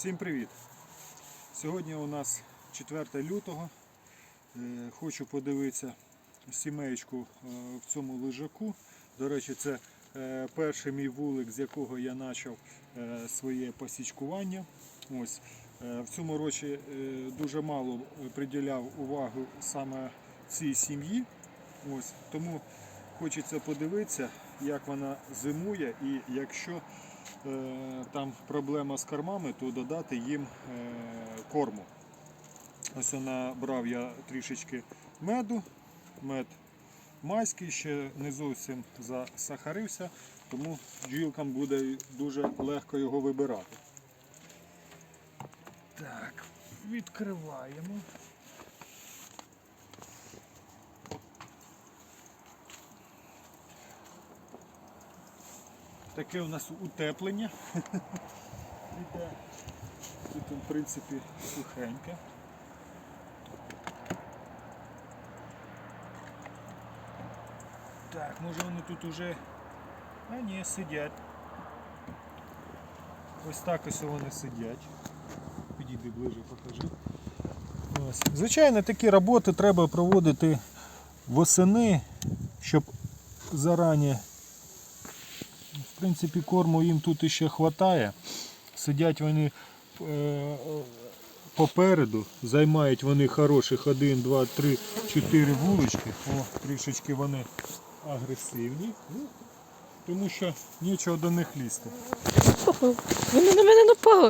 Всім привіт! Сьогодні у нас 4 лютого. Е, Хочу подивитися сімейку е, в цьому лежаку. До речі, це е, перший мій вулик, з якого я почав своє посічкування. Ось. В цьому році дуже мало приділяв увагу саме цій сім'ї. Ось. Тому хочеться подивитися, як вона зимує і якщо там проблема з кормами, то додати їм е, корму. Ось набрав я трішечки меду, мед майський, ще не зовсім засахарився, тому бджілкам буде дуже легко його вибирати. Так, відкриваємо. Таке у нас утеплення. Тут, в принципі, сухеньке. Так, може вони тут уже. А ні, сидять. Ось так ось вони сидять. Підійди ближе, покажи. Ось. Звичайно, такі роботи треба проводити восени, щоб зарані. В принципі, корму їм тут іще вистачає. Сидять вони е, попереду, займають вони хороших 1, 2, 3, 4 вулички. О, трішечки вони агресивні. Ну, тому що нічого до них лізти. Вони на мене напали.